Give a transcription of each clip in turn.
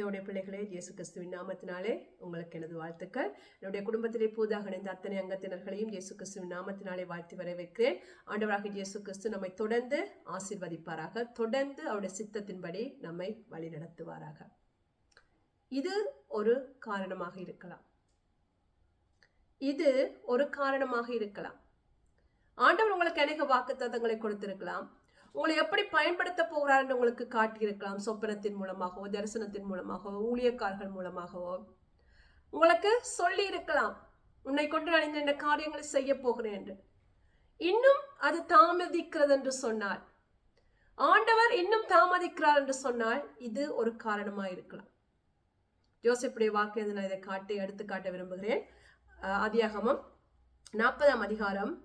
தேவனுடைய பிள்ளைகளே இயேசு கிறிஸ்துவின் நாமத்தினாலே உங்களுக்கு எனது வாழ்த்துக்கள். என்னுடைய குடும்பத்திலே புதிதாக இணைந்த அத்தனை அங்கத்தினர்களையும் இயேசு கிறிஸ்துவின் நாமத்தினாலே வாழ்த்தி வரவேற்கிறேன் ஆண்டவராக இயேசு கிறிஸ்து நம்மை தொடர்ந்து ஆசிர்வதிப்பாராக தொடர்ந்து அவருடைய சித்தத்தின்படி நம்மை வழிநடத்துவாராக. இது ஒரு காரணமாக இருக்கலாம். இது ஒரு காரணமாக இருக்கலாம். ஆண்டவர் உங்களுக்கு அநேக வாக்குத்தத்தங்களை கொடுத்திருக்கலாம். உங்களை எப்படி பயன்படுத்த போகிறார்னு உங்களுக்கு காட்டியிருக்கலாம். சொப்பனத்தின் மூலமாகவோ தரிசனத்தின் மூலமாகவோ ஊழியக்காரர்கள் மூலமாகவோ. உங்களுக்கு சொல்லி இருக்கலாம். உன்னை கொண்டு நான் இந்த காரியங்களை செய்ய போகிறேன் என்று. இன்னும் அது தாமதிக்கிறது என்று சொன்னால் ஆண்டவர் இன்னும் தாமதிக்கிறார் என்று சொன்னால் இது ஒரு காரணமாக இருக்கலாம். ஜோசப்புடைய வாக்கு நான் இதை காட்டி எடுத்து காட்ட விரும்புகிறேன். அஹ் நாற்பதாம் அதிகாரம்.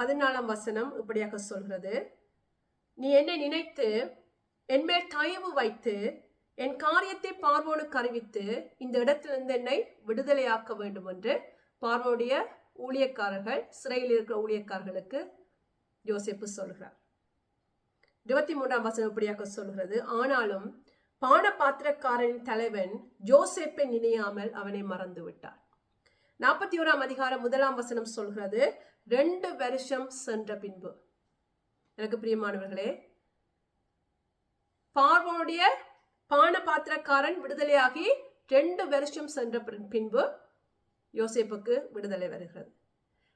பதினாலாம் வசனம் இப்படியாக சொல்கிறது. நீ என்னை நினைத்து என்மேல் தயவு வைத்து என் காரியத்தை பார்வோனுக்கு அறிவித்து இந்த இடத்திலிருந்து என்னை விடுதலையாக்க வேண்டும் என்று பார்வோடைய ஊழியக்காரர்கள் சிறையில் இருக்கிற ஊழியக்காரர்களுக்கு யோசிப்பு சொல்கிறார். இருபத்தி மூன்றாம் வசனம் இப்படியாக சொல்கிறது. ஆனாலும் பானபாத்திரக்காரனின் தலைவன் ஜோசேப்பை நினையாமல் அவனை மறந்து விட்டார் நாற்பத்தி ஓராம் அதிகாரம் முதலாம் வசனம் சொல்கிறது ரெண்டு வருஷம் சென்ற பின்பு. எனக்கு பிரியமானவர்களே பார்வனுடைய பான பாத்திரக்காரன் விடுதலையாகி ரெண்டு வருஷம் சென்ற பின்- பின்பு யோசேப்புக்கு விடுதலை வருகிறது.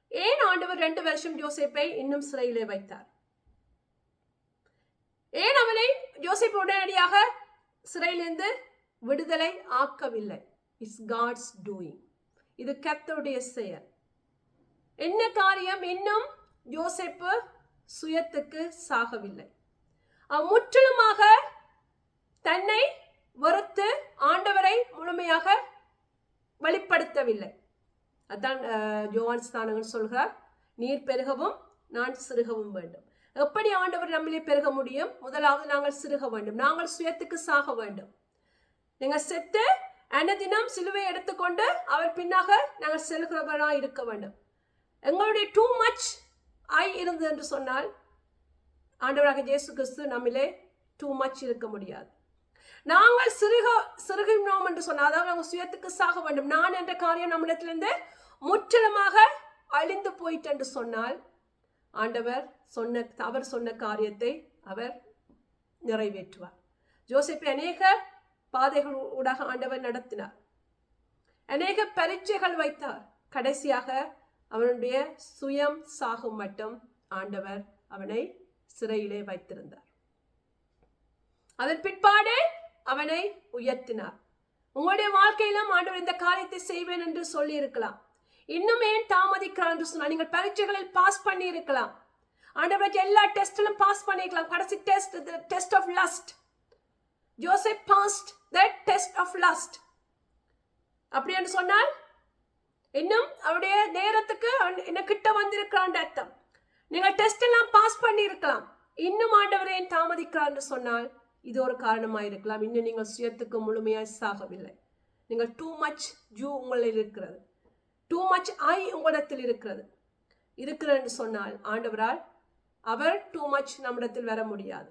ஏன் ஆண்டவர் ரெண்டு வருஷம் யோசேப்பை இன்னும் சிறையிலே வைத்தார்? ஏன் அவனை யோசேப்பு உடனடியாக சிறையிலிருந்து விடுதலை ஆக்கவில்லை? இட்ஸ் காட்ஸ் டூயிங் இது கத்தருடைய செயல். என்ன காரியம்? இன்னும் யோசேப்பு சுயத்துக்கு சாகவில்லை. அவன் முற்றிலுமாக தன்னை வறுத்து ஆண்டவரை முழுமையாக வெளிப்படுத்தவில்லை. அதான் ஜோவான் ஸ்தானங்கள் சொல்கிறார் நீர் பெருகவும் நான் சிறுகவும் வேண்டும். எப்படி ஆண்டவர் நம்மளே பெருக முடியும்? முதலாவது நாங்கள் சிறுக வேண்டும். நாங்கள் சுயத்துக்கு சாக வேண்டும். நீங்கள் செத்து அன்னதினம் சிலுவை எடுத்துக்கொண்டு அவர் பின்னாக நாங்கள் செல்கிறவராக இருக்க வேண்டும். எங்களுடைய டூ மச் ஐ இருந்தது என்று சொன்னால் ஆண்டவராக இயேசு கிறிஸ்து நம்மிலே டூ மச் இருக்க முடியாது. நாங்கள் சிறுக சிறுகினோம் என்று சொன்னால் அதாவது நாங்கள் சுயத்துக்கு சாக வேண்டும். நான் என்ற காரியம் நம்மிடத்திலிருந்து முற்றிலுமாக அழிந்து போயிட்டு என்று சொன்னால் ஆண்டவர் சொன்ன அவர் சொன்ன காரியத்தை அவர் நிறைவேற்றுவார். ஜோசப்பை அநேக பாதைகள் ஊடாக ஆண்டவர் நடத்தினார். அநேக பரீட்சைகள் வைத்தார். கடைசியாக அவனுடைய சுயம் சாகும் மட்டும் ஆண்டவர் அவனை சிறையிலே வைத்திருந்தார். அதன் பிற்பாடு அவனை உயர்த்தினார். உங்களுடைய வாழ்க்கையிலும் ஆண்டவர் இந்த காரியத்தை செய்வேன் என்று சொல்லி இருக்கலாம் இன்னும் ஏன் தாமதிக்கிறான் என்று சொன்னால் நீங்கள் பரீட்சைகளில் பாஸ் பண்ணி இருக்கலாம் ஆண்டவர் எல்லா டெஸ்டிலும் பாஸ் பண்ணிருக்கலாம் கடைசி test test of lust Joseph passed the test of lust அப்படி என்று சொன்னால் இன்னும் அவருடைய நேரத்துக்கு அவன் இன்னும் கிட்ட வந்திருக்கிறான் அர்த்தம். நீங்கள் டெஸ்ட் எல்லாம் பாஸ் பண்ணி இருக்கலாம் இன்னும் ஆண்டவரை ஏன் தாமதிக்கிறார் சொன்னால் இது ஒரு காரணமாக இருக்கலாம். இன்னும் நீங்கள் சுயத்துக்கு முழுமையாக சாகவில்லை. நீங்கள் டூ மச் ஜூ உங்களில் இருக்கிறது. டூ மச் ஐ உங்களிடத்தில் இருக்கிறது. இருக்கிறன்னு சொன்னால் ஆண்டவரால் அவர் டூ மச் நம்மிடத்தில் வர முடியாது.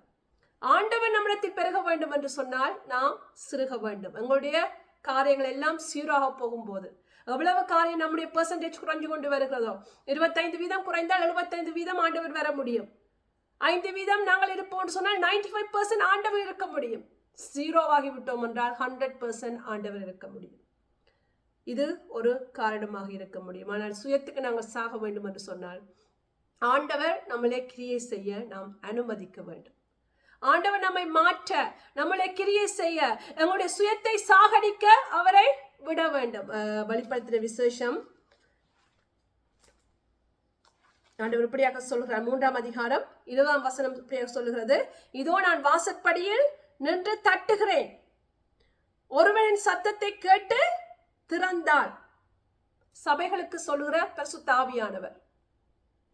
ஆண்டவன் நம்மிடத்தில் பெருக வேண்டும் என்று சொன்னால் நாம் சிறுக வேண்டும். எங்களுடைய காரியங்கள் எல்லாம் சீராக போகும்போது எவ்வளவு காரியம் நம்முடைய பெர்சன்டேஜ் குறைஞ்சு கொண்டு வருகிறதோ இருபத்தைந்து வீதம் குறைந்தால் எழுபத்தைந்து வீதம் ஆண்டவர் வர முடியும். ஐந்து வீதம் நாங்கள் இருப்போம் சொன்னால் நைன்டி ஃபைவ் பர்சன்ட் ஆண்டவர் இருக்க முடியும். ஜீரோவாகி விட்டோம் என்றால் ஹண்ட்ரட் பர்சன்ட் ஆண்டவர் இருக்க முடியும். இது ஒரு காரணமாக இருக்க முடியும். ஆனால் சுயத்துக்கு நாங்கள் சாக வேண்டும் என்று சொன்னால் ஆண்டவர் நம்மளே கிரியை செய்ய நாம் அனுமதிக்க வேண்டும். ஆண்டவர் நம்மை மாற்ற நம்மளை கிரியை செய்ய எங்களுடைய சுயத்தை சாகடிக்க அவரை விட வேண்டும். அஹ், வெளிப்படுத்தின விசேஷம். ஆண்டவர் இப்படியாக சொல்கிறார் மூன்றாம் அதிகாரம் இருபதாம் வசனம் இப்படியாக சொல்லுகிறது. இதோ நான் வாசற்படியில் நின்று தட்டுகிறேன். ஒருவனின் சத்தத்தை கேட்டு திறந்தாள் சபைகளுக்கு சொல்லுகிற பிரசுத்தாவியானவர்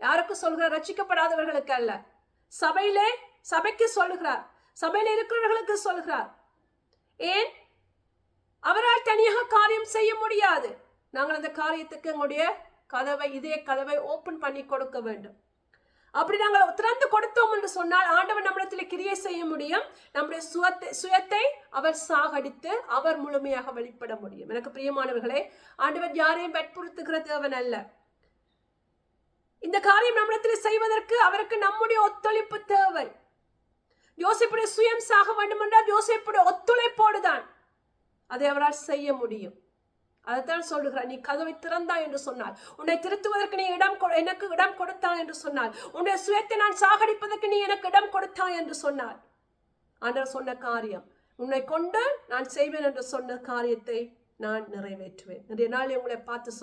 யாருக்கு சொல்கிற ரச்சிக்கப்படாதவர்களுக்கு அல்ல. சபையிலே சபைக்கு சொல்லுகிறார். சபையில் இருக்கிறவர்களுக்கு சொல்கிறார் ஏன்? அவரால் தனியாக காரியம் செய்ய முடியாது. நாங்கள் அந்த காரியத்துக்கு எங்களுடைய கதவை இதே கதவை ஓப்பன் பண்ணி கொடுக்க வேண்டும். அப்படி நாங்கள் திறந்து கொடுத்தோம் என்று சொன்னால் ஆண்டவர் நம்மிடத்தில் கிரியை செய்ய முடியும். நம்முடைய சுயத்தை சுயத்தை அவர் சாகடித்து அவர் முழுமையாக வெளிப்பட முடியும். எனக்கு பிரியமானவர்களே ஆண்டவர் யாரையும் வற்புறுத்துகிற தேவன் அல்ல. இந்த காரியம் நம்மிடத்தில் செய்வதற்கு அவருக்கு நம்முடைய ஒத்துழைப்பு தேவை. யோசிப்புடைய சுயம் சாக வேண்டும் என்றால் யோசிப்புடைய ஒத்துழைப்போடு தான் அதை அவரால் செய்ய முடியும். அதைத்தான் சொல்லுகிறார். நீ கதவை திறந்தா என்று சொன்னார். உன்னை திருத்துவதற்கு நீ இடம் எனக்கு இடம் கொடுத்தா என்று சொன்னார். உன்னுடைய சுயத்தை நான் சாகடிப்பதற்கு நீ எனக்கு இடம் கொடுத்தா என்று சொன்னார். ஆண்டவர் சொன்ன காரியம் உன்னை கொண்டு நான் செய்வேன் என்று சொன்ன காரியத்தை நான் நிறைவேற்றுவேன். நிறைய நாள் உங்களை பார்த்து சொல்ல